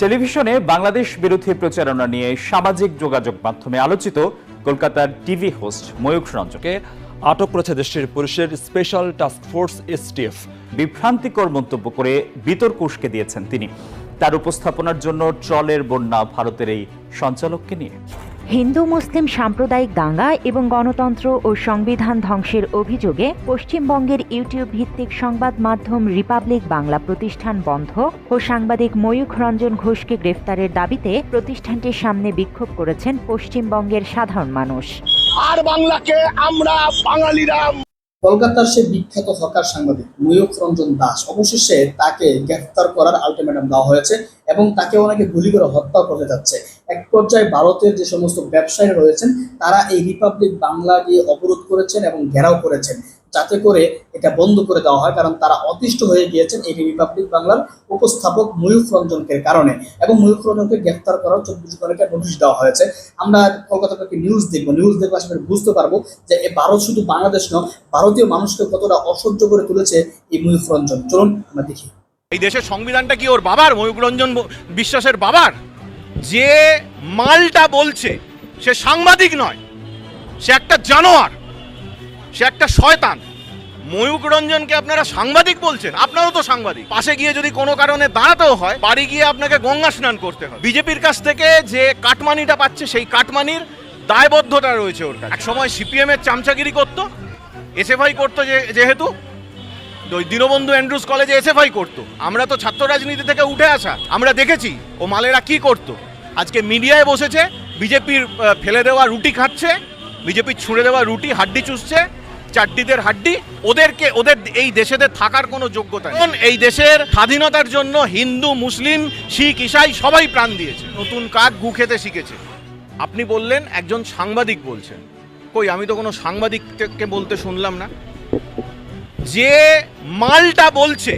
টেলিভিশনে বাংলাদেশ বিরোধী প্রচারণা নিয়ে সামাজিক যোগাযোগ মাধ্যমে আলোচিত কলকাতার টিভি হোস্ট ময়ূখ রঞ্জকে আটক করেছে দেশটির পুলিশের স্পেশাল টাস্ক ফোর্স এসটিএফ। বিভ্রান্তিকর মন্তব্য করে বিতর্ক উস্কে দিয়েছেন তিনি। তার উপস্থাপনার জন্য ট্রলের বন্যা ভারতের এই সঞ্চালককে নিয়ে। হিন্দু মুসলিম সাম্প্রদায়িক দাঙ্গা এবং গণতন্ত্র ও সংবিধান ধ্বংসের অভিযোগে পশ্চিমবঙ্গের ইউটিউব ভিত্তিক সংবাদ মাধ্যম রিপাবলিক বাংলা প্রতিষ্ঠান বন্ধ ও সাংবাদিক ময়ূখ রঞ্জন ঘোষকে গ্রেফতারের দাবিতে প্রতিষ্ঠানটির সামনে বিক্ষোভ করেছেন পশ্চিমবঙ্গের সাধারণ মানুষ। আর বাংলাকে আমরা বাঙালিরা কলকাতার সে বিখ্যাত হকার সাংবাদিক ময়ূখ রঞ্জন দাস অবশেষে তাকে গ্রেফতার করার আলটিমেটাম দেওয়া হয়েছে। এবং তাকে অনেকে গুলি করে হত্যা করতে যাচ্ছে। এক পর্যায়ে ভারতের যে সমস্ত ব্যবসায়ী রয়েছেন, তারা এই রিপাবলিক বাংলা গিয়ে অবরোধ করেছেন এবং ঘেরাও করেছেন, যাতে করে এটা বন্ধ করে দেওয়া হয়, কারণ তারা অতিষ্ঠ হয়ে গিয়েছেন এই রিপাবলিক বাংলার উপস্থাপক ময়ূখ রঞ্জনকে কারণে। এবং ময়ূখ রঞ্জনকে গ্রেফতার করার চব্বিশ ঘন্টাকে নোটিশ দেওয়া হয়েছে। আমরা কলকাতা থেকে নিউজ দেখব নিউজ দেখব আসলে বুঝতে পারব যে ভারত শুধু বাংলাদেশ নয়, ভারতীয় মানুষকে কতটা অসহ্য করে তুলেছে এই ময়ূখ রঞ্জন। চলুন আমরা দেখি। এই দেশের সংবিধানটা কি ওর বাবার? ময়ূররঞ্জন ব- বিশ্বাসের বাবার? যে মালটা বলছে, সে সাংবাদিক নয়, সে একটা জানোয়ার, সে একটা শয়তান। ময়ূক রঞ্জনকে আপনারা সাংবাদিক বলছেন, আপনারও তো সাংবাদিক। পাশে গিয়ে যদি কোনো কারণে দাঁড়াতেও হয়, বাড়ি গিয়ে আপনাকে গঙ্গা স্নান করতে হয় বিজেপির কাছ থেকে যে কাটমানিটা পাচ্ছে, সেই কাটমানির দায়বদ্ধতা রয়েছে ওর কাছে। এক সময় সিপিএম এর চামচাগিরি করতো, এসএফআই করতো যে যেহেতু ওই দীনবন্ধু অ্যান্ড্রুজ কলেজে এসএফআই করতো। আমরা তো ছাত্র রাজনীতি থেকে উঠে আসা। আমরা দেখেছি ও মালেরা কি করতো। আজকে মিডিয়ায় বসেছে, বিজেপির ফেলে দেওয়া রুটি খাচ্ছে বিজেপির ছুঁড়ে দেওয়া রুটি, হাড্ডি চুষছে চাড্ডিদের হাড্ডি। ওদেরকে, ওদের এই দেশেদের থাকার কোনো যোগ্যতা এখন এই দেশের স্বাধীনতার জন্য হিন্দু, মুসলিম, শিখ, ইসাই সবাই প্রাণ দিয়েছে। নতুন কাক গু খেতে শিখেছে। আপনি বললেন, একজন সাংবাদিক বলছেন। কই, আমি তো কোনো সাংবাদিককে বলতে শুনলাম না। যে মালটা বলছে,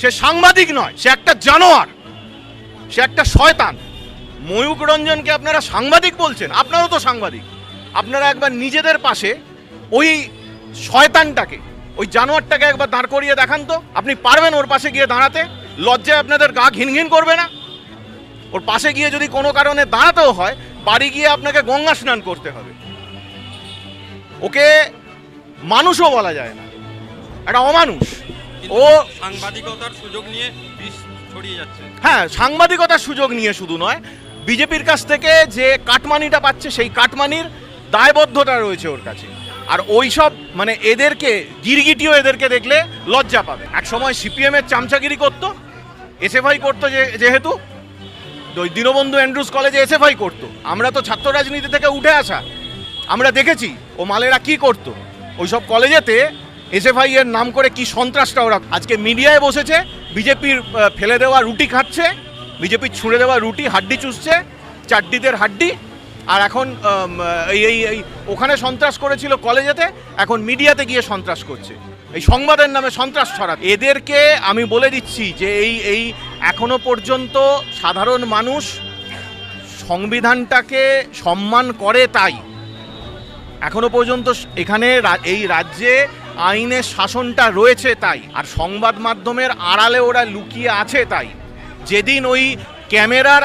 সে সাংবাদিক নয়, সে একটা জানোয়ার, সে একটা শয়তান। ময়ূক রঞ্জনকে আপনারা সাংবাদিক বলছেন, আপনারও তো সাংবাদিক। আপনারা একবার নিজেদের পাশে ওই শয়তানটাকে, ওই জানোয়ারটাকে একবার দাঁড় করিয়ে দেখান তো। আপনি পারবেন ওর পাশে গিয়ে দাঁড়াতে, লজ্জায় আপনাদের গা ঘিনঘিন করবে না। ওর পাশে গিয়ে যদি কোনো কারণে দাঁড়াতেও হয়, বাড়ি গিয়ে আপনাকে গঙ্গা স্নান করতে হবে। ওকে মানুষও বলা যায় না। একটা অমানুষ। ও সাংবাদিকতার সুযোগ নিয়ে বিষ ছড়িয়ে যাচ্ছে। হ্যাঁ সাংবাদিকতার সুযোগ নিয়ে শুধু নয় বিজেপির কাছ থেকে যে কাটমানিটা পাচ্ছে সেই কাটমানির দায়বদ্ধতা রয়েছে ওর কাছে। আর ওই সব মানে এদেরকে গিরগিটিও এদেরকে দেখলে লজ্জা পাবে। এক সময় সিপিএম এর চামচাগিরি করতো এসএফআই করতো যে যেহেতু ওই দীনবন্ধু অ্যান্ড্রুজ কলেজে এসএফআই করতো। আমরা তো ছাত্র রাজনীতি থেকে উঠে আসা। আমরা দেখেছি ও মালেরা কি করতো। ওই সব কলেজেতে এসএফআই এর নাম করে কি সন্ত্রাসটা ওরা? আজকে মিডিয়ায় বসেছে, বিজেপির ফেলে দেওয়া রুটি খাচ্ছে বিজেপির ছুঁড়ে দেওয়া রুটি, হাড্ডি চুষছে চাড্ডিদের হাড্ডি, আর এখন এই এই ওখানে সন্ত্রাস করেছিল কলেজেতে, এখন মিডিয়াতে গিয়ে সন্ত্রাস করছে। এই সংবাদের নামে সন্ত্রাস ছড়া এদেরকে আমি বলে দিচ্ছি যে এই এই এখনও পর্যন্ত সাধারণ মানুষ সংবিধানটাকে সম্মান করে তাই। এখনও পর্যন্ত এখানে এই রাজ্যে আইনের শাসনটা রয়েছে তাই, আর সংবাদ মাধ্যমের আড়ালে ওরা লুকিয়ে আছে তাই যেদিন ওই ক্যামেরার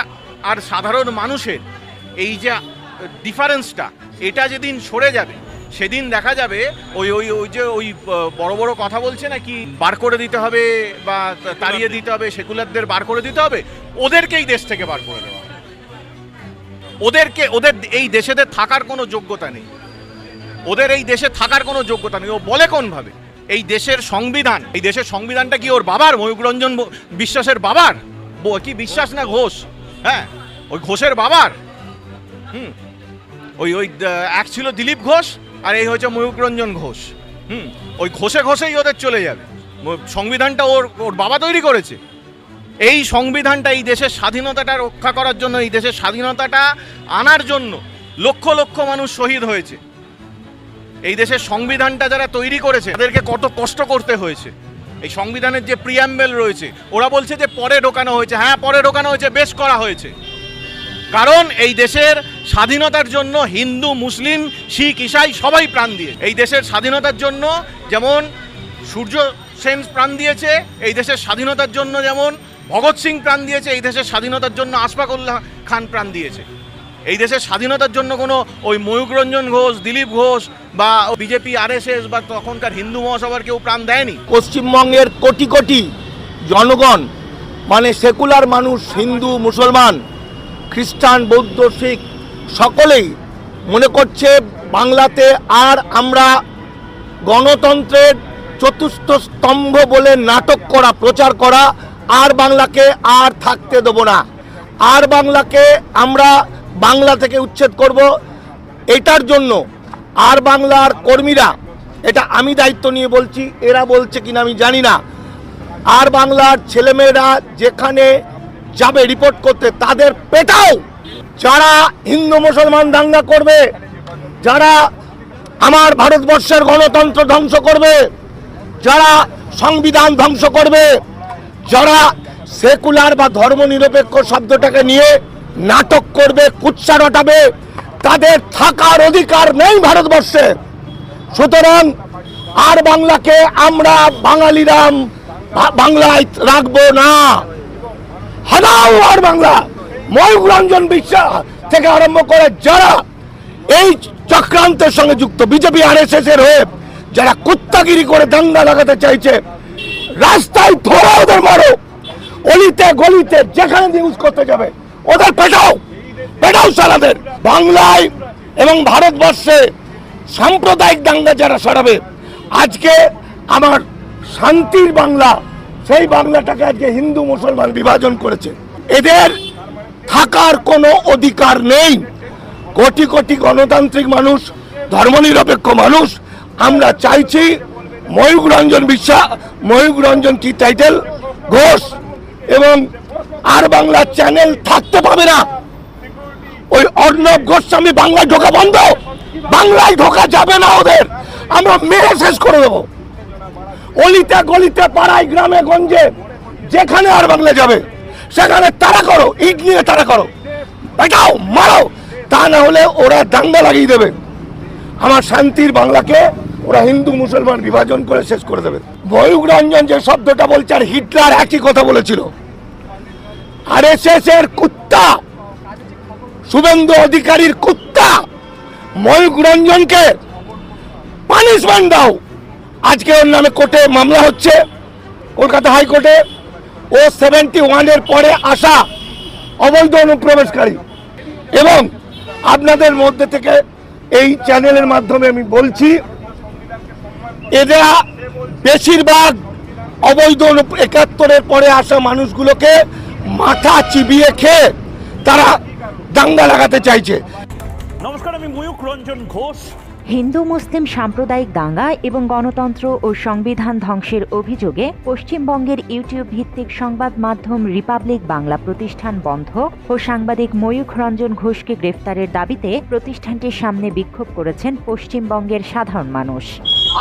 আর সাধারণ মানুষের এই যে ডিফারেন্সটা, এটা যেদিন সরে যাবে, সেদিন দেখা যাবে ওই ওই ওই যে ওই বড় বড় কথা বলছে না কি বার করে দিতে হবে বা তাড়িয়ে দিতে হবে, সেকুলারদের বার করে দিতে হবে, ওদেরকেই দেশ থেকে বার করে দেওয়া। ওদেরকে, ওদের এই দেশেদের থাকার কোনো যোগ্যতা নেই ওদের এই দেশে থাকার কোনো যোগ্যতা নেই। ও বলে কোনভাবে? এই দেশের সংবিধান, এই দেশের সংবিধানটা কি ওর বাবার? ময়ূররঞ্জন ব- বিশ্বাসের বাবার? কি বিশ্বাস না ঘোষ? হ্যাঁ ওই ঘোষের বাবার? হুম, ওই ওই এক ছিল দিলীপ ঘোষ আর এই হচ্ছে ময়ূররঞ্জন ঘোষ। হুম, ওই ঘোষে ঘোষেই ওদের চলে যাবে। সংবিধানটা ওর ওর বাবা তৈরি করেছে। এই সংবিধানটা এই দেশের স্বাধীনতাটা রক্ষা করার জন্য, এই দেশের স্বাধীনতাটা আনার জন্য লক্ষ লক্ষ মানুষ শহীদ হয়েছে। এই দেশের সংবিধানটা যারা তৈরি করেছে, তাদেরকে কত কষ্ট করতে হয়েছে। এই সংবিধানের যে প্রিয়াম্বেল রয়েছে, ওরা বলছে যে পরে ঢোকানো হয়েছে। হ্যাঁ পরে ঢোকানো হয়েছে, বেশ করা হয়েছে। কারণ এই দেশের স্বাধীনতার জন্য হিন্দু, মুসলিম, শিখ, ইসাই সবাই প্রাণ দিয়ে এই দেশের স্বাধীনতার জন্য যেমন সূর্য সেন প্রাণ দিয়েছে, এই দেশের স্বাধীনতার জন্য যেমন ভগৎ সিং প্রাণ দিয়েছে, এই দেশের স্বাধীনতার জন্য আশফাক উল্লাহ খান প্রাণ দিয়েছে। এই দেশের স্বাধীনতার জন্য কোনো ওই ময়ূক রঞ্জন ঘোষ, দিলীপ ঘোষ বা বিজেপি, আরএসএস বা তখনকার হিন্দু মহাসভার কেউ প্রাণ দেয়নি? পশ্চিমবঙ্গের কোটি কোটি জনগণ মানে সেকুলার মানুষ, হিন্দু, মুসলমান, খ্রিস্টান, বৌদ্ধ, শিখ, সকলেই মনে করছে বাংলাতে আর আমরা গণতন্ত্রের চতুর্থ স্তম্ভ বলে নাটক করা, প্রচার করা, আর বাংলাকে আর থাকতে দেবো না। আর বাংলাকে আমরা বাংলা থেকে উচ্ছেদ করব। এটার জন্য আর বাংলার কর্মীরা, এটা আমি দায়িত্ব নিয়ে বলছি, এরা বলছে কিনা আমি জানি না। আর বাংলার ছেলেমেয়েরা যেখানে যাবে রিপোর্ট করতে, তাদের পেটাও। যারা হিন্দু মুসলমান দাঙ্গা করবে, যারা আমার ভারতবর্ষের গণতন্ত্র ধ্বংস করবে, যারা সংবিধান ধ্বংস করবে, যারা সেকুলার বা ধর্মনিরপেক্ষ শব্দটাকে নিয়ে নাটক করবে, কুৎসা রটাবে, তাদের থাকার অধিকার নেই ভারতবর্ষে। সুতরাং আর বাংলাকে আমরা বাঙালিরা বাংলায় রাখব না। হানাও আর বাংলা ময়ূক রঞ্জন বিশ্বাস থেকে আরম্ভ করে যারা এই চক্রান্তের সঙ্গে যুক্ত, বিজেপি আর এস এর হয়ে যারা কুত্তাগিরি করে দাঙ্গা লাগাতে চাইছে, রাস্তায় ধরে ওদের মারো, অলিতে গলিতে যেখানে ইউজ করতে যাবে। ওদের পেটাও পেটাও সালাদের বাংলায় এবং ভারতবর্ষে সাম্প্রদায়িক দাঙ্গা যারা সরাবে আজকে আমার শান্তির বাংলা, সেই বাংলাটাকে আজকে হিন্দু মুসলমান বিভাজন করেছে। এদের থাকার কোনো অধিকার নেই। কোটি কোটি গণতান্ত্রিক মানুষ, ধর্মনিরপেক্ষ মানুষ, আমরা চাইছি ময়ূক রঞ্জন বিশ্বাস ময়ূক রঞ্জন কি টাইটেল ঘোষ এবং আর বাংলা চ্যানেল থাকতে পাবে না। ওই অর্ণব গোস্বামী বাংলায় ঢোকা বন্ধ। বাংলায় ঢোকা যাবে না ওদের। আমরা মেরে শেষ করে দেবো। অলিতে গলিতে পাড়ায় গ্রামে গঞ্জে যেখানে আর বাংলা যাবে, সেখানে তারা করো, ইট নিয়ে তারা করো। বেটাও, মারো। তা না হলে ওরা দাঙ্গা লাগিয়ে দেবে। আমার শান্তির বাংলাকে ওরা হিন্দু মুসলমান বিভাজন করে শেষ করে দেবে। ময়ূক রঞ্জন যে শব্দটা বলছে আর হিটলার একই কথা বলেছিল। আর এস এর কুত্তা, শুভেন্দু অধিকারীর কুত্তা ময়ূক রঞ্জনকে পানিশমেন্ট দাও। আজকে ওর নামে কোর্টে মামলা হচ্ছে, কলকাতা হাইকোর্টে। ও সেভেন্টি ওয়ানের পরে আসা অবৈধ অনুপ্রবেশকারী। এবং আপনাদের মধ্যে থেকে এই চ্যানেলের মাধ্যমে আমি বলছি, এরা বেশিরভাগ অবৈধ একাত্তরের পরে আসা মানুষগুলোকে মাথা চিবিয়ে খেয়ে তারা দাঙ্গা লাগাতে চাইছে। নমস্কার আমি ময়ূক রঞ্জন ঘোষ। হিন্দু মুসলিম সাম্প্রদায়িক দাঙ্গা এবং গণতন্ত্র ও সংবিধান ধ্বংসের অভিযোগে পশ্চিমবঙ্গের ইউটিউব ভিত্তিক সংবাদ মাধ্যম রিপাবলিক বাংলা প্রতিষ্ঠান বন্ধ ও সাংবাদিক ময়ূখ রঞ্জন ঘোষকে গ্রেফতারের দাবিতে প্রতিষ্ঠানটির সামনে বিক্ষোভ করেছেন পশ্চিমবঙ্গের সাধারণ মানুষ।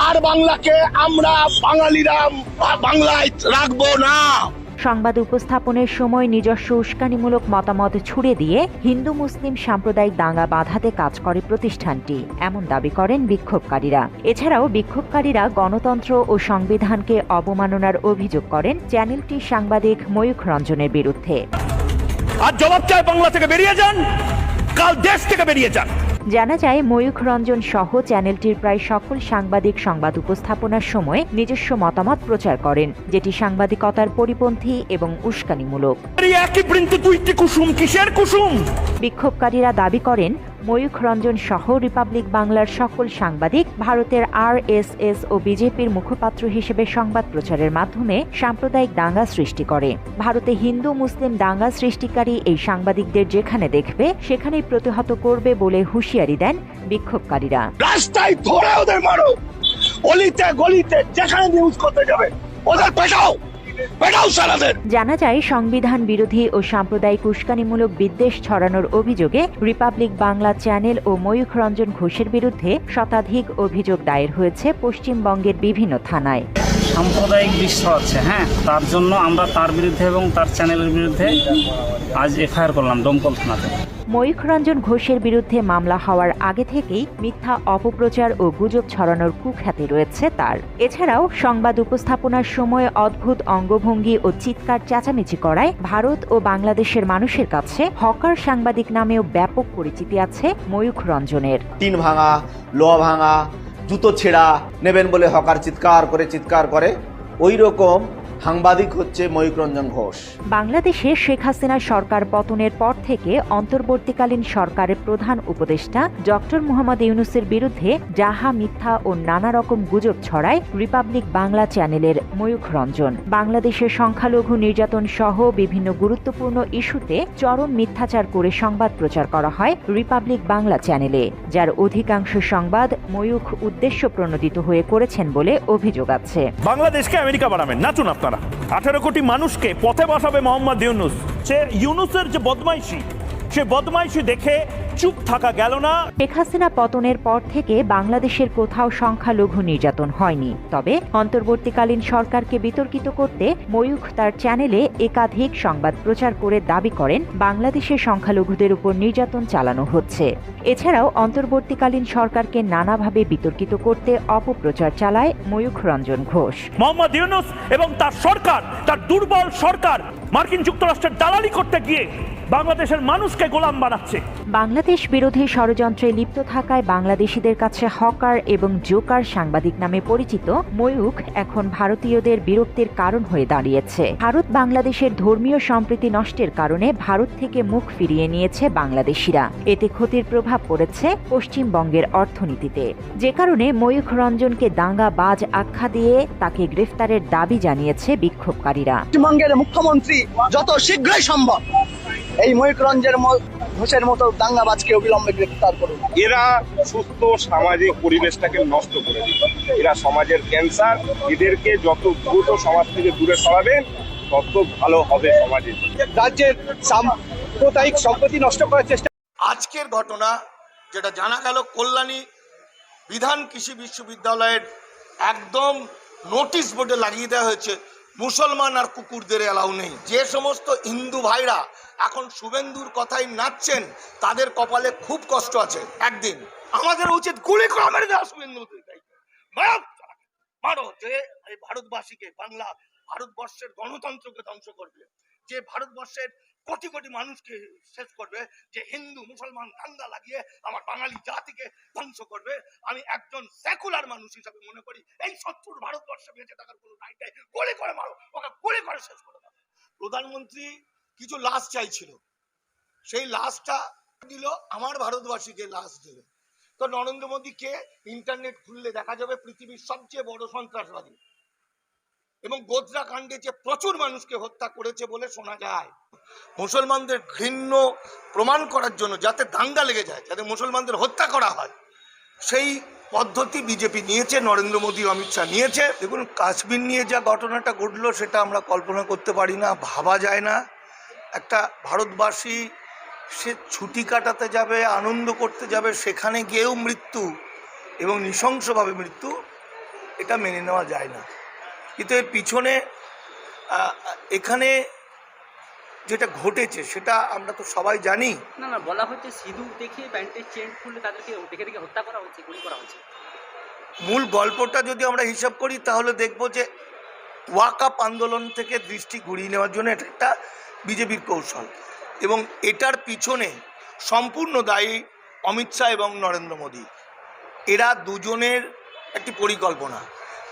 আর বাংলাকে আমরা বাঙালিরা বাংলায় রাখব না। সংবাদ উপস্থাপনের সময় নিজস্ব উস্কানিমূলক মতামত ছুড়ে দিয়ে হিন্দু মুসলিম সাম্প্রদায়িক দাঙ্গা বাধাতে কাজ করে প্রতিষ্ঠানটি। এমন দাবি করেন বিক্ষোভকারীরা। এছাড়াও বিক্ষোভকারীরা গণতন্ত্র ও সংবিধানকে অবমাননার অভিযোগ করেন চ্যানেলটির সাংবাদিক ময়ূখ রঞ্জনের বিরুদ্ধে। আর জবাব চায় বাংলা থেকে বেরিয়ে যান, কাল দেশ থেকে বেরিয়ে যান। জানা যায় ময়ূখ রঞ্জন সহ চ্যানেলটির প্রায় সকল সাংবাদিক সংবাদ উপস্থাপনার সময় নিজস্ব মতামত প্রচার করেন যেটি সাংবাদিকতার পরিপন্থী এবং উস্কানিমূলক। বিক্ষোভকারীরা দাবি করেন ময়ূখ রঞ্জন সহ রিপাবলিক বাংলার সকল সাংবাদিক ভারতের আরএসএস ও বিজেপির মুখপাত্র হিসেবে সংবাদ প্রচারের মাধ্যমে সাম্প্রদায়িক দাঙ্গা সৃষ্টি করে। ভারতে হিন্দু, মুসলিম দাঙ্গা সৃষ্টিকারী এই সাংবাদিকদের যেখানে দেখবে, সেখানেই প্রতিহত করবে বলে হুঁশিয়ারি দেন বিক্ষোভকারীরা। রাস্তায় ওদের মারো। অলিতে, গলিতে যেখানে নিউজ করতে যাবে, ওদের জানা যায় সংবিধান বিরোধী ও সাম্প্রদায়িক উস্কানিমূলক বিদ্বেষ ছড়ানোর অভিযোগে রিপাবলিক বাংলা চ্যানেল ও ময়ূখ রঞ্জন ঘোষের বিরুদ্ধে শতাধিক অভিযোগ দায়ের হয়েছে পশ্চিমবঙ্গের বিভিন্ন থানায়। সাম্প্রদায়িক দৃশ্য আছে হ্যাঁ? তার জন্য আমরা তার বিরুদ্ধে এবং তার চ্যানেলের বিরুদ্ধে আজ এফআইআর করলাম দমকল থানাতে। ময়ূখ রঞ্জন ঘোষের বিরুদ্ধে মামলা হওয়ার আগে থেকেই মিথ্যা অপপ্রচার ও গুজব ছড়ানোর কুখ্যাতি রয়েছে তার। এছাড়াও সংবাদ উপস্থাপনার সময় অদ্ভুত অঙ্গভঙ্গি ও চিৎকার চেঁচামেচি করায় ভারত ও বাংলাদেশের মানুষের কাছে হকার সাংবাদিক নামেও ব্যাপক পরিচিতি আছে ময়ূখ রঞ্জনের টিন ভাঙা, লোহা ভাঙা, জুতো ছেঁড়া নেবেন বলে হকার চিৎকার করে চিৎকার করে। ওই রকম সাংবাদিক হচ্ছে ময়ূক রঞ্জন ঘোষ। বাংলাদেশে শেখ হাসিনার সরকার পতনের পর থেকে অন্তর্বর্তীকালীন সরকারের প্রধান উপদেষ্টা ডক্টর মোহাম্মদ ইউনুসের বিরুদ্ধে যাহা মিথ্যা ও নানা রকম গুজব ছড়ায় রিপাবলিক বাংলা চ্যানেলের ময়ূখ রঞ্জন। বাংলাদেশের সংখ্যালঘু নির্যাতন সহ বিভিন্ন গুরুত্বপূর্ণ ইস্যুতে চরম মিথ্যাচার করে সংবাদ প্রচার করা হয় রিপাবলিক বাংলা চ্যানেলে যার অধিকাংশ সংবাদ ময়ূখ উদ্দেশ্য প্রণোদিত হয়ে করেছেন বলে অভিযোগ আছে। বাংলাদেশকে আমেরিকা বানাবেন। নাচুন আপনারা। আঠারো কোটি মানুষকে পথে বসাবে মোহাম্মদ ইউনুস। সে ইউনুসের যে বদমাইশি সে বদমাইশি দেখে চুপ থাকা গেল না। শেখ হাসিনা পতনের পর থেকে বাংলাদেশের কোথাও সংখ্যালঘু নির্যাতন হয়নি। তবে অন্তর্বর্তীকালীন সরকারকে বিতর্কিত করতে ময়ূখ তার চ্যানেলে একাধিক সংবাদ প্রচার করে দাবি করেন বাংলাদেশের সংখ্যালঘুদের উপর নির্যাতন চালানো হচ্ছে। এছাড়াও অন্তর্বর্তীকালীন সরকারকে নানাভাবে বিতর্কিত করতে অপপ্রচার চালায় ময়ূখ রঞ্জন ঘোষ। মোহাম্মদ ইউনুস এবং তার সরকার তার দুর্বল সরকার মার্কিন যুক্তরাষ্ট্রের দালালি করতে গিয়ে বাংলাদেশের মানুষকে গোলাম বানাচ্ছে। বাংলাদেশ বিরোধী ষড়যন্ত্রে লিপ্ত থাকায় বাংলাদেশিদের কাছে হকার এবং জোকার সাংবাদিক নামে পরিচিত ময়ূখ এখন ভারতীয়দের বিরক্তির কারণ হয়ে দাঁড়িয়েছে। ভারত বাংলাদেশের ধর্মীয় সম্প্রীতি নষ্টের কারণে ভারত থেকে মুখ ফিরিয়ে নিয়েছে বাংলাদেশিরা। এতে ক্ষতির প্রভাব পড়েছে পশ্চিমবঙ্গের অর্থনীতিতে। যে কারণে ময়ূখ রঞ্জনকে দাঙ্গা বাজ আখ্যা দিয়ে তাকে গ্রেফতারের দাবি জানিয়েছে বিক্ষোভকারীরা। পশ্চিমবঙ্গের মুখ্যমন্ত্রী যত শীঘ্রই সম্ভব এই ময়ূক রঞ্জের ঘোষের মতো দাঙ্গাবাজকে অবিলম্বে গ্রেফতার করুন। এরা সুস্থ সামাজিক পরিবেশটাকে নষ্ট করে দিবে। এরা সমাজের ক্যান্সার এদেরকে যত দ্রুত সমাজ থেকে দূরে সরাবেন তত ভালো হবে সমাজে। রাজ্যের সাম্প্রদায়িক সম্পত্তি নষ্ট করার চেষ্টা আজকের ঘটনা যেটা জানা গেল কল্যাণী বিধান কৃষি বিশ্ববিদ্যালয়ের একদম নোটিশ বোর্ডে লাগিয়ে দেওয়া হয়েছে মুসলমান আর কুকুরদের এলাও নেই। যে সমস্ত হিন্দু ভাইরা এখন শুভেন্দুর কথাই নাচছেন, তাদের কপালে খুব কষ্ট আছে। একদিন আমাদের উচিত গুলি করে মেরে দেওয়া শুভেন্দু যে ভারতবাসীকে, বাংলা ভারতবর্ষের গণতন্ত্রকে ধ্বংস করবে, যে ভারতবর্ষের কোটি কোটি মানুষকে শেষ করবে, যে হিন্দু, মুসলমান, দাঙ্গা লাগিয়ে আমার বাঙালি জাতিকে ধ্বংস করবে, আমি একজন সেকুলার মানুষ হিসাবে মনে করি, এই শত্রুর ভারতবর্ষে বেঁচে থাকার কোনো রাইট নেই। গুলি করে মারো, ওকে গুলি করে শেষ করে দাও। প্রধানমন্ত্রী কিছু লাশ চাইছিল। সেই লাশটা দিল আমার ভারতবাসীকে লাশ দিল। তো নরেন্দ্র মোদী কে ইন্টারনেট খুললে দেখা যাবে পৃথিবীর সবচেয়ে বড় সন্ত্রাসবাদী। এবং গোদরা কাণ্ডে যে প্রচুর মানুষকে হত্যা করেছে বলে শোনা যায়। মুসলমানদের ঘৃণ্য প্রমাণ করার জন্য, যাতে দাঙ্গা লেগে যায়, যাতে মুসলমানদের হত্যা করা হয়, সেই পদ্ধতি বিজেপি নিয়েছে, নরেন্দ্র মোদী অমিত শাহ নিয়েছে। দেখুন, কাশ্মীর নিয়ে যা ঘটনাটা ঘটলো, সেটা আমরা কল্পনা করতে পারি না, ভাবা যায় না। একটা ভারতবাসী সে ছুটি কাটাতে যাবে আনন্দ করতে যাবে সেখানে গিয়েও মৃত্যু এবং নৃশংসভাবে মৃত্যু এটা মেনে নেওয়া যায় না। কিন্তু এর পিছনে এখানে যেটা ঘটেছে সেটা আমরা তো সবাই জানি। না না বলা হচ্ছে সিঁদুর দেখিয়ে প্যান্টের চেন খুলে তাদেরকে দেখে দেখে হত্যা করা হচ্ছে গুলি করা হচ্ছে। মূল গল্পটা যদি আমরা হিসাব করি তাহলে দেখব যে ওয়াকাপ আন্দোলন থেকে দৃষ্টি ঘুরিয়ে নেওয়ার জন্য এটা একটা বিজেপির কৌশল। এবং এটার পিছনে সম্পূর্ণ দায়ী অমিত শাহ এবং নরেন্দ্র মোদী। এরা দুজনের একটি পরিকল্পনা।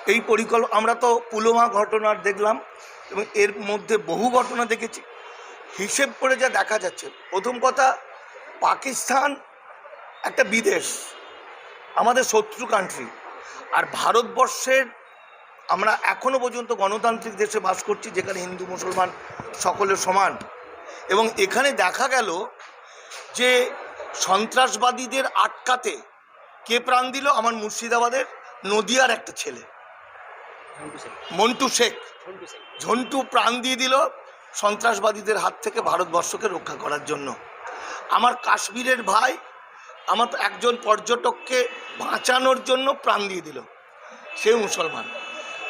এই পরিকল্প আমরা তো পুলওয়ামা ঘটনার দেখলাম এবং এর মধ্যে বহু ঘটনা দেখেছি। হিসেব করে যা দেখা যাচ্ছে, প্রথম কথা, পাকিস্তান একটা বিদেশ, আমাদের শত্রু কান্ট্রি আর ভারতবর্ষের আমরা এখনও পর্যন্ত গণতান্ত্রিক দেশে বাস করছি যেখানে হিন্দু মুসলমান সকলে সমান। এবং এখানে দেখা গেল যে সন্ত্রাসবাদীদের আটকাতে কে প্রাণ দিল? আমার মুর্শিদাবাদের নদিয়ার একটা ছেলে। মন্টু শেখ। ঝন্টু শেখ। ঝন্টু প্রাণ দিয়ে দিল সন্ত্রাসবাদীদের হাত থেকে ভারতবর্ষকে রক্ষা করার জন্য। আমার কাশ্মীরের ভাই আমার একজন পর্যটককে বাঁচানোর জন্য প্রাণ দিয়ে দিল। সে মুসলমান।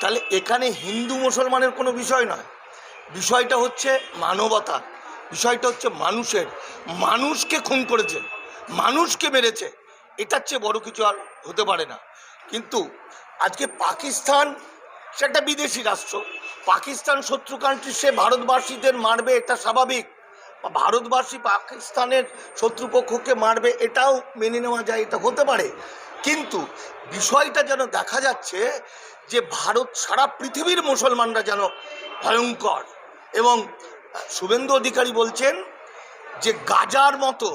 তাহলে এখানে হিন্দু মুসলমানের কোনো বিষয় নয়। বিষয়টা হচ্ছে মানবতা। বিষয়টা হচ্ছে মানুষের। মানুষকে খুন করেছে। মানুষকে মেরেছে। এটার চেয়ে বড় কিছু আর হতে পারে না। কিন্তু আজকে পাকিস্তান, সে একটা বিদেশি রাষ্ট্র। পাকিস্তান শত্রু কান্ট্রি সে ভারতবাসীদের মারবে, এটা স্বাভাবিক। ভারতবাসী পাকিস্তানের শত্রুপক্ষকে মারবে, এটাও মেনে নেওয়া যায়, এটা হতে পারে। কিন্তু বিষয়টা যেন দেখা যাচ্ছে যে ভারত সারা পৃথিবীর মুসলমানরা যেন ভয়ঙ্কর এবং শুভেন্দু অধিকারী বলছেন যে গাজার মতো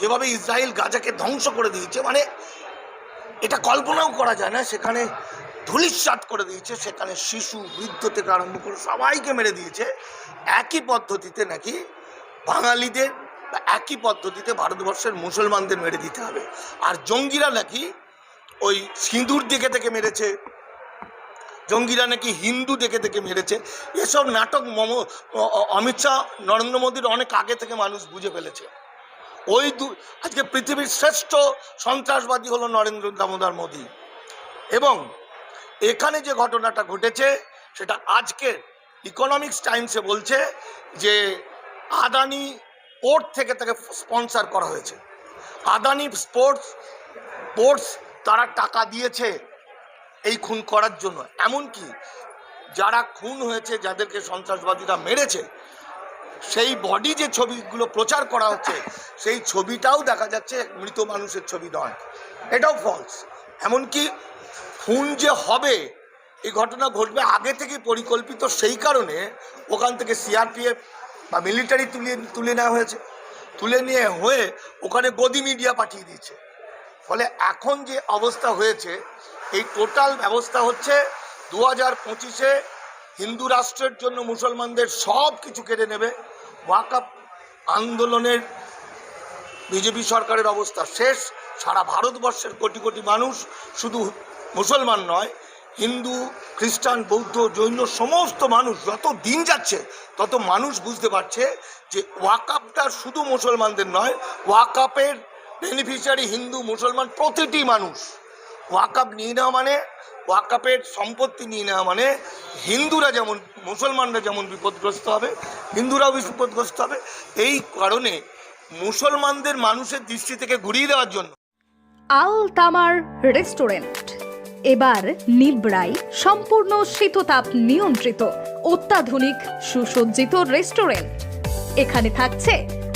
যেভাবে ইসরায়েল গাজাকে ধ্বংস করে দিয়েছে মানে এটা কল্পনাও করা যায় না, সেখানে ধুলিস্বাত করে দিয়েছে, সেখানে শিশু, বৃদ্ধ থেকে আরম্ভ করে সবাইকে মেরে দিয়েছে। একই পদ্ধতিতে নাকি বাঙালিদের একই পদ্ধতিতে ভারতবর্ষের মুসলমানদের মেরে দিতে হবে। আর জঙ্গিরা নাকি ওই সিঁদুর দিকে থেকে মেরেছে। জঙ্গিরা নাকি হিন্দু দেখে দেখে মেরেছে। এসব নাটক মম অমিত শাহ, নরেন্দ্র মোদীর অনেক আগে থেকে মানুষ বুঝে ফেলেছে। ওই দু আজকে পৃথিবীর শ্রেষ্ঠ সন্ত্রাসবাদী হলো নরেন্দ্র দামোদর মোদী। এবং এখানে যে ঘটনাটা ঘটেছে, সেটা আজকের ইকোনমিক্স টাইমসে বলছে যে আদানি পোর্ট থেকে তাকে স্পন্সর করা হয়েছে। আদানি স্পোর্টস স্পোর্টস তারা টাকা দিয়েছে এই খুন করার জন্য। এমনকি যারা খুন হয়েছে, যাদেরকে সন্ত্রাসবাদীরা মেরেছে, সেই বডি যে ছবিগুলো প্রচার করা হচ্ছে, সেই ছবিটাও দেখা যাচ্ছে মৃত মানুষের ছবি নয়। এটাও ফলস এমনকি খুন যে হবে, এই ঘটনা ঘটবে আগে থেকে পরিকল্পিত সেই কারণে ওখান থেকে সিআরপিএফ বা মিলিটারি তুলে তুলে নেওয়া হয়েছে। তুলে নিয়ে হয়ে ওখানে গদি মিডিয়া পাঠিয়ে দিয়েছে। ফলে এখন যে অবস্থা হয়েছে, এই টোটাল ব্যবস্থা হচ্ছে দু হাজার পঁচিশে হিন্দু রাষ্ট্রের জন্য মুসলমানদের সব কিছু কেড়ে নেবে। ওয়াকাপ আন্দোলনের বিজেপি সরকারের অবস্থা শেষ। সারা ভারতবর্ষের কোটি কোটি মানুষ শুধু মুসলমান নয়, হিন্দু, খ্রিস্টান, বৌদ্ধ, জৈন সমস্ত মানুষ যত দিন যাচ্ছে, তত মানুষ বুঝতে পারছে যে ওয়াকাপটা শুধু মুসলমানদের নয়, ওয়াকাপের বেনিফিশিয়ারি হিন্দু মুসলমান প্রতিটি মানুষ। ওয়াকাপ নিয়ে নেওয়া মানে ওয়াকাপের সম্পত্তি নিয়ে নেওয়া মানে হিন্দুরা যেমন, মুসলমানরা যেমন বিপদগ্রস্ত হবে, হিন্দুরাও বিপদগ্রস্ত হবে, এই কারণে মুসলমানদের মানুষের দৃষ্টি থেকে ঘুরিয়ে দেওয়ার জন্য। আল তামার রেস্টুরেন্ট। এবার নিবড়াই সম্পূর্ণ শীততাপ নিয়ন্ত্রিত, অত্যাধুনিক, সুসজ্জিত রেস্টুরেন্ট। এখানে থাকছে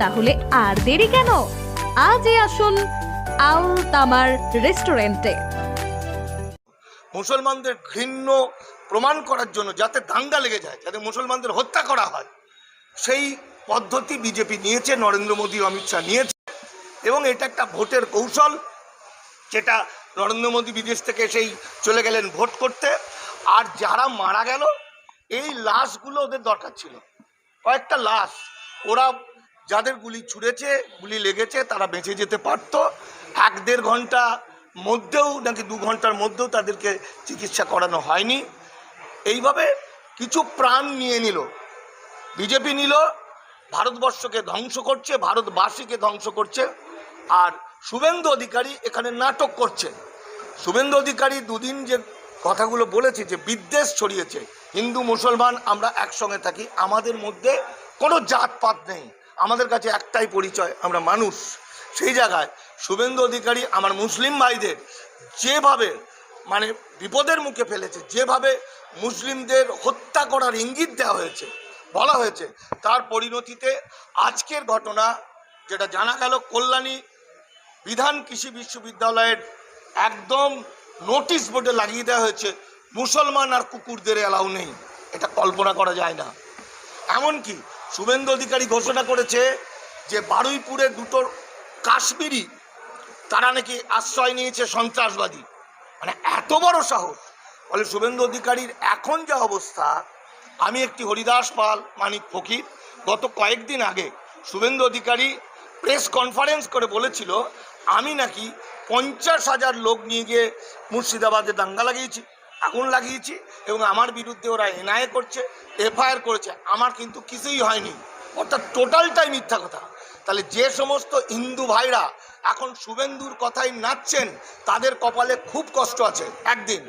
তাহলে আর দেরি কেন? আজই আসুন আল তামার রেস্টুরেন্টে। মুসলমানদের ঘৃণ্য প্রমাণ করার জন্য যাতে দাঙ্গা লেগে যায়, যাতে মুসলমানদের হত্যা করা হয়, সেই পদ্ধতি বিজেপি নিয়েছে, নরেন্দ্র মোদী অমিত শাহ নিয়েছে, এবং এটা একটা ভোটের কৌশল, যেটা নরেন্দ্র মোদী বিদেশ থেকে সেই চলে গেলেন ভোট করতে, আর যারা মারা গেল, এই লাশগুলো ওদের দরকার ছিল। কয়েকটা লাশ, ওরা যাদের গুলি ছুঁড়েছে, গুলি লেগেছে, তারা বেঁচে যেতে পারত। এক দেড় ঘণ্টা মধ্যেও, নাকি দু ঘণ্টার মধ্যেও তাদেরকে চিকিৎসা করানো হয়নি। এইভাবে কিছু প্রাণ নিয়ে নিল। বিজেপি নিল, ভারতবর্ষকে ধ্বংস করছে, ভারতবাসীকে ধ্বংস করছে, আর শুভেন্দু অধিকারী এখানে নাটক করছে। শুভেন্দু অধিকারী দুদিন যে কথাগুলো বলেছে, যে বিদ্বেষ ছড়িয়েছে, হিন্দু মুসলমান আমরা একসঙ্গে থাকি, আমাদের মধ্যে কোনো জাতপাত নেই। আমাদের কাছে একটাই পরিচয়, আমরা মানুষ। সেই জায়গায় শুভেন্দু অধিকারী আমার মুসলিম ভাইদের যেভাবে মানে বিপদের মুখে ফেলেছে, যেভাবে মুসলিমদের হত্যা করার ইঙ্গিত দেওয়া হয়েছে, বলা হয়েছে, তার পরিণতিতে আজকের ঘটনা যেটা জানা গেল কল্যাণী বিধান কৃষি বিশ্ববিদ্যালয়ের একদম নোটিশ বোর্ডে লাগিয়ে দেওয়া হয়েছে, মুসলমান আর কুকুরদের অ্যালাউ নেই। এটা কল্পনা করা যায় না। এমনকি শুভেন্দু অধিকারী ঘোষণা করেছে যে বারুইপুরে দুটো কাশ্মীরি, তারা নাকি আশ্রয় নিয়েছে সন্ত্রাসবাদী। মানে এত বড় সাহস। ফলে শুভেন্দু অধিকারীর এখন যা অবস্থা, আমি একটি হরিদাস পাল, মানিক ফকির, গত কয়েকদিন আগে শুভেন্দু অধিকারী প্রেস কনফারেন্স করে বলেছিল, আমি নাকি পঞ্চাশ হাজার লোক নিয়ে গিয়ে মুর্শিদাবাদে দাঙ্গা লাগিয়েছি। আগুন লাগিয়েছি এবং আমার বিরুদ্ধে ওরা এনআইএ করছে, এফআইআর করেছে। আমার কিন্তু কিছুই হয়নি। অর্থাৎ টোটালটাই মিথ্যা কথা। তাহলে যে সমস্ত হিন্দু ভাইরা এখন শুভেন্দুর কথাই নাচছেন, তাদের কপালে খুব কষ্ট আছে একদিন।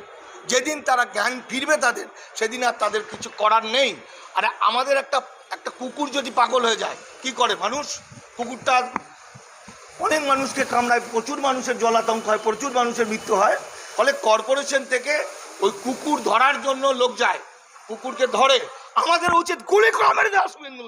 যেদিন তারা জ্ঞান ফিরবে তাদের, সেদিন আর তাদের কিছু করার নেই। আর আমাদের একটা একটা কুকুর যদি পাগল হয়ে যায়, কি করে মানুষ? কুকুরটা অনেক মানুষকে কামড়ায়, প্রচুর মানুষের জলাতঙ্ক হয়, প্রচুর মানুষের মৃত্যু হয়। ফলে কর্পোরেশন থেকে ওই কুকুর ধরার জন্য লোক যায়। কুকুরকে ধরে। আমাদের উচিত গুলি করে মেরে দেওয়া শুভেন্দু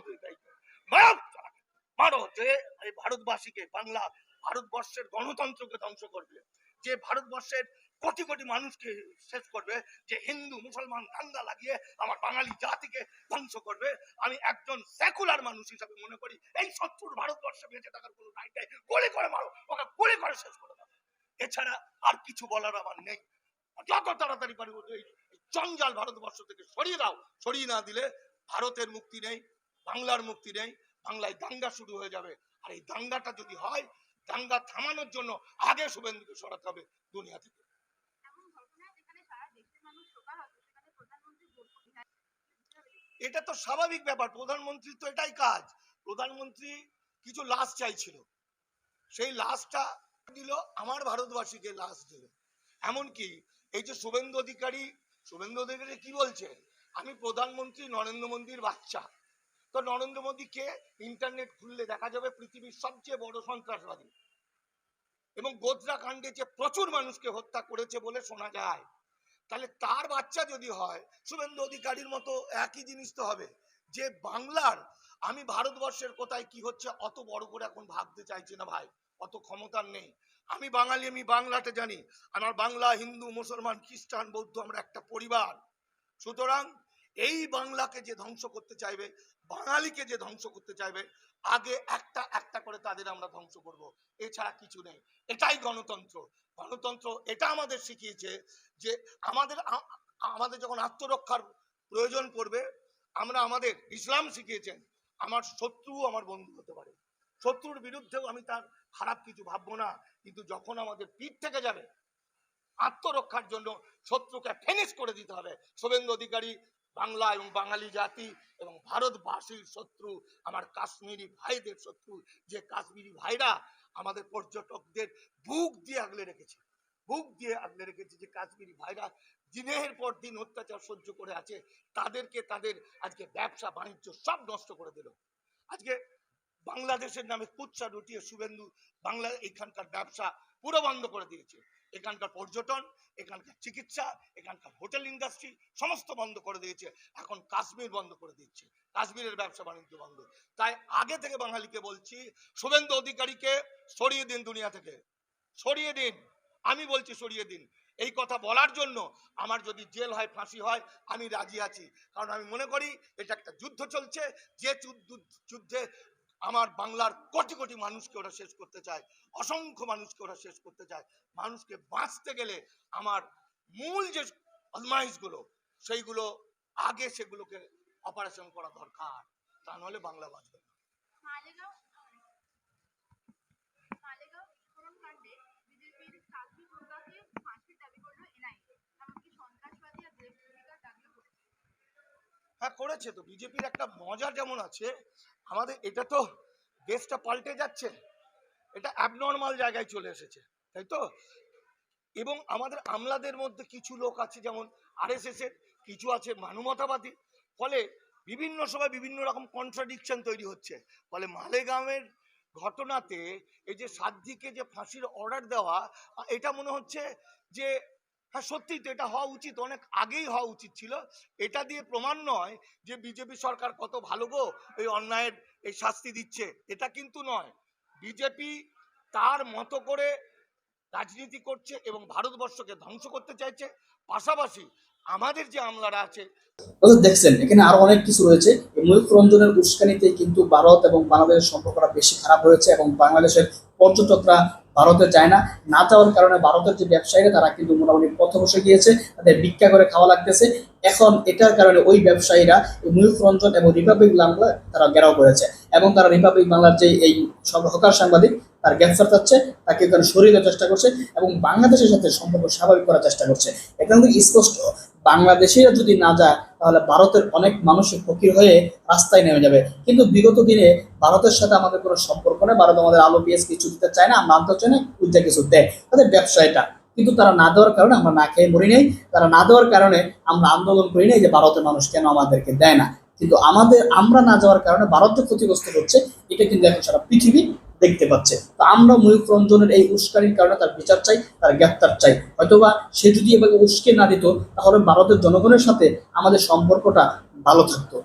মারো যে এই ভারতবাসীকে, বাংলা ভারতবর্ষের গণতন্ত্রকে ধ্বংস করবে, যে ভারতবর্ষের কোটি কোটি মানুষকে শেষ করবে, যে হিন্দু, মুসলমান, দাঙ্গা লাগিয়ে আমার বাঙালি জাতিকে ধ্বংস করবে। আমি একজন সেকুলার মানুষ হিসাবে মনে করি, এই শত্রুর ভারতবর্ষে বেঁচে থাকার কোনো রাইট নেই। গুলি করে মারো, ওকে গুলি করে শেষ করে দাও। এছাড়া আর কিছু বলার আমার নেই। যত তাড়াতাড়ি পারি এই জঞ্জাল ভারতবর্ষ থেকে সরিয়ে দাও। সরিয়ে না দিলে ভারতের মুক্তি নেই বাংলার মুক্তি নেই বাংলায় দাঙ্গা শুরু হয়ে যাবে। আর এই দাঙ্গাটা যদি হয় দাঙ্গা থামানোর জন্য আগে শুভেন্দুকে সরাতে হবে দুনিয়া থেকে। এটা তো স্বাভাবিক ব্যাপার প্রধানমন্ত্রীর তো এটাই কাজ। প্রধানমন্ত্রী কিছু লাশ চাইছিল। সেই লাশটা দিল আমার ভারতবাসীকে লাশ দিল এমনকি এই যে শুভেন্দু অধিকারী শুভেন্দু অধিকারী কি বলছে? আমি প্রধানমন্ত্রী নরেন্দ্র মোদীর বাচ্চা। তো নরেন্দ্র মোদীকে ইন্টারনেট খুললে দেখা যাবে পৃথিবীর সবচেয়ে বড় সন্ত্রাসবাদী। এবং গোদরা কাণ্ডে যে প্রচুর মানুষকে হত্যা করেছে বলে শোনা যায়। তাহলে তার বাচ্চা যদি হয়, শুভেন্দু অধিকারীর মতো একই জিনিস তো হবে। যে বাংলার, আমি ভারতবর্ষের কোথায় কি হচ্ছে, অত বড় করে এখন ভাবতে চাইছি না ভাই। অত ক্ষমতার নেই। আমি বাঙালি, আমি বাংলাতে জানি। আমার বাংলা, হিন্দু, মুসলমান, খ্রিস্টান, বৌদ্ধ, আমরা একটা পরিবার। সুতরাং এই বাংলাকে যে ধ্বংস করতে চাইবে, বাঙালিকে যে ধ্বংস করতে চাইবে, আগে একটা একটা করে তাদের আমরা ধ্বংস করব। এছাড়া কিছু নেই। এটাই গণতন্ত্র। গণতন্ত্র এটা আমাদের শিখিয়েছে যে আমাদের আমাদের যখন আত্মরক্ষার প্রয়োজন পড়বে, আমরা আমাদের ইসলাম শিখিয়েছেন। আমার শত্রু আমার বন্ধু হতে পারে। শত্রুর বিরুদ্ধেও আমি তার খারাপ কিছু ভাববো না। কিন্তু যখন আমাদের পিঠ থেকে যাবে, আত্মরক্ষার জন্য শত্রুকে ফেনিশ করে দিতে হবে। শুভেন্দু অধিকারী, বাংলা এবং বাঙালি জাতি এবং ভারতবাসীর শত্রু, আমার কাশ্মীরি ভাইদের শত্রু, যে কাশ্মীরি ভাইরা আমাদের পর্যটকদের বুক দিয়ে আগলে রেখেছে। বুক দিয়ে আগলে রেখেছে যে কাশ্মীরি ভাইরা দিনের পর দিন অত্যাচার সহ্য করে আছে, তাদেরকে তাদের আজকে ব্যবসা, বাণিজ্য সব নষ্ট করে দিল। আজকে বাংলাদেশের নামে কুচ্ছা রুটিয়ে শুভেন্দু বাংলা এখানকার ব্যবসা পুরো বন্ধ করে দিয়েছে। এখানকার পর্যটন, এখানকার চিকিৎসা, এখানকার হোটেল ইন্ডাস্ট্রি সমস্ত বন্ধ করে দিয়েছে। এখন কাশ্মীর বন্ধ করে দিচ্ছে। কাশ্মীরের ব্যবসা বাণিজ্য বন্ধ। তাই আগে থেকে বাঙালিকে বলছি, শুভেন্দু অধিকারীকে সরিয়ে দিন দুনিয়া থেকে। সরিয়ে দিন। আমি বলছি সরিয়ে দিন। এই কথা বলার জন্য আমার যদি জেল হয়, ফাঁসি হয়, আমি রাজি আছি। কারণ আমি মনে করি, এটা একটা যুদ্ধ চলছে। যে যুদ্ধে আমার বাংলার কোটি কোটি মানুষকে ওরা শেষ করতে চায়, অসংখ্য মানুষকে ওরা শেষ করতে চায় মানুষকে বাঁচতে গেলে আমার মূল যে গুলো সেইগুলো আগে সেগুলোকে অপারেশন করা দরকার তা নাহলে বাংলা বাঁচবে না। হ্যাঁ করেছে তো, বিজেপির একটা মজা যেমন আছে, আমাদের এটা তো দেশটা পাল্টে যাচ্ছে, এটা অ্যাবনর্মাল জায়গায় চলে এসেছে, তাই তো? এবং আমাদের আমলাদের মধ্যে কিছু লোক আছে যেমন আরএসএস এর, কিছু আছে মানবতাবাদী ফলে বিভিন্ন সময় বিভিন্ন রকম কন্ট্রাডিকশন তৈরি হচ্ছে, ফলে মালেগাঁওয়ের ঘটনাতে এই যে সাধ্বীকে যে ফাঁসির অর্ডার দেওয়া, এটা মনে হচ্ছে যে হ্যাঁ সত্যি তো এটা হওয়া উচিত, অনেক আগেই হওয়া উচিত ছিল। এটা দিয়ে প্রমাণ নয় যে বিজেপি সরকার কত ভালো গো, এই অন্যায়ের, এই শাস্তি দিচ্ছে। এটা কিন্তু নয়। বিজেপি তার মতো করে রাজনীতি করছে এবং ভারতবর্ষকে ধ্বংস করতে চাইছে। পাশাপাশি আমাদের যে আমলারা আছে দেখছেন, এখানে আরও অনেক কিছু রয়েছে। ময়ূখ রঞ্জনের উস্কানিতে কিন্তু ভারত এবং বাংলাদেশের সম্পর্কটা বেশি খারাপ হয়েছে এবং বাংলাদেশের পর্যটকরা ভারতে যায় না। না যাওয়ার কারণে ভারতের যে ব্যবসায়ীরা, তারা কিন্তু মোটামুটি পথে বসে গিয়েছে, তাদের ভিক্ষা করে খাওয়া লাগতেছে। এখন এটার কারণে ওই ব্যবসায়ীরা এই ময়ূখ রঞ্জন এবং রিপাবলিক বাংলা তারা ঘেরাও করেছে এবং তারা রিপাবলিক বাংলার যে এই হকার সাংবাদিক, তার গ্রেফতার চাচ্ছে তাকে এখানে সরিয়ে দেওয়ার চেষ্টা করছে এবং বাংলাদেশের সাথে সম্পর্ক স্বাভাবিক করার চেষ্টা করছে। এখান থেকে স্পষ্ট, বাংলাদেশিরা যদি না যায় তাহলে ভারতের অনেক মানুষের ফকির হয়ে রাস্তায় নেমে যাবে। কিন্তু বিগত দিনে ভারতের সাথে আমাদের কোনো সম্পর্ক নেই। ভারত আমাদের আলো পিএস কিছু দিতে চায় না, আমরা আনতে চাই না উজ্জা কিছু দেয়। তাদের ব্যবসা এটা কিন্তু তারা না দেওয়ার কারণে আমরা না খেয়ে মরি নেই। তারা না দেওয়ার কারণে আমরা আন্দোলন করি নাই যে ভারতের মানুষ কেন আমাদেরকে দেয় না। কিন্তু আমাদের, আমরা না যাওয়ার কারণে ভারত যে ক্ষতিগ্রস্ত হচ্ছে, এটা কিন্তু এখন সারা পৃথিবী দেখতে পাচ্ছে। তো আমরা ময়ূক রঞ্জনের এই উস্কানির কারণে তার বিচার চাই, তার গ্রেপ্তার চাই। হয়তোবা সে যদি এভাবে উস্কে না দিত, তাহলে ভারতের জনগণের সাথে আমাদের সম্পর্কটা ভালো থাকতো।